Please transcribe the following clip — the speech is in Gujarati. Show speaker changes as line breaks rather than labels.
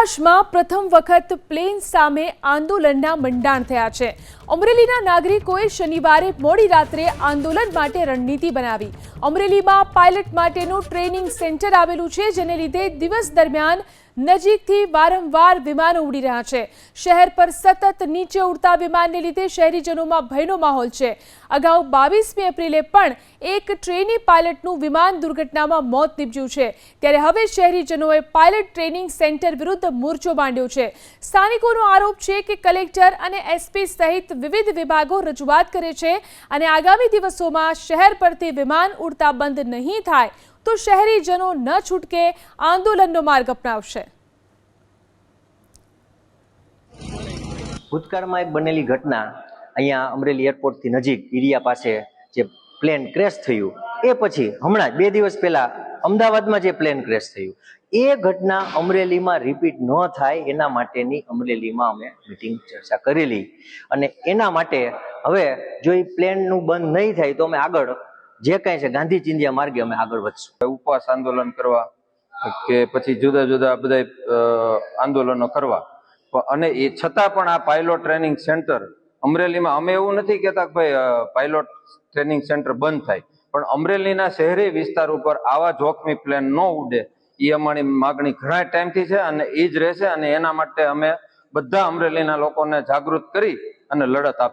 આકાશમાં પ્રથમ વખત પ્લેન સામે આંદોલનના મંડાણ થયા છે. અમરેલીના નાગરિકોએ શનિવારે મોડી રાત્રે આંદોલન માટે રણનીતિ બનાવી. અમરેલીમાં પાયલટ માટેનું ટ્રેનિંગ સેન્ટર આવેલું છે, જેને લીધે દિવસ દરમિયાન નજીકથી વારંવાર વિમાનો ઉડી રહ્યા છે. શહેર પર સતત નીચે ઉડતા વિમાનને લીધે શહેરીજનોમાં ભયનો માહોલ છે. અગાઉ બાવીસમી એપ્રિલે પણ એક ટ્રેની પાયલટનું વિમાન દુર્ઘટનામાં મોત નીપજ્યું છે. ત્યારે હવે શહેરીજનોએ પાયલટ ટ્રેનિંગ સેન્ટર વિરુદ્ધ મોરચો માંડ્યો છે. સ્થાનિકોનો આરોપ છે કે કલેક્ટર અને એસપી સહિત વિવિધ વિભાગો રજૂઆત કરે છે અને આગામી દિવસોમાં શહેર પરથી વિમાન ઉડતા બંધ નહીં થાય તો શહેરીજનો ન છૂટકે આંદોલનનો માર્ગ અપનાવશે.
ભૂતકાળમાં એક બનેલી ઘટના અહીંયા અમરેલી એરપોર્ટથી નજીક ઇરિયા પાસે જે પ્લેન ક્રેશ થયું, એ પછી હમણાં બે દિવસ પહેલા અમદાવાદમાં જે પ્લેન ક્રેશ થયું. એ ઘટના અમરેલીમાં રિપીટ ન થાય એના માટેની અમરેલીમાં અમે મિટિંગ ચર્ચા કરેલી. અને એના માટે હવે જો એ પ્લેનનું બંધ નહીં થાય તો અમે આગળ જે કાંઈ છે ગાંધી ચિંધ્યા માર્ગે અમે આગળ વધશું.
ઉપવાસ આંદોલન કરવા કે પછી જુદા જુદા બધા આંદોલનો કરવા. અને એ છતાં પણ આ પાયલોટ ટ્રેનિંગ સેન્ટર અમરેલીમાં અમે એવું નથી કહેતા કે ભાઈ પાયલોટ ટ્રેનિંગ સેન્ટર બંધ થાય. પણ અમરેલીના શહેરી વિસ્તાર ઉપર આવા જોખમી પ્લેન ન ઉડે. એ અમારી માગણી ઘણા ટાઈમથી છે અને એ જ રહેશે અને એના માટે અમે બધા અમરેલીના લોકોને જાગૃત કરી અને લડત આપશું.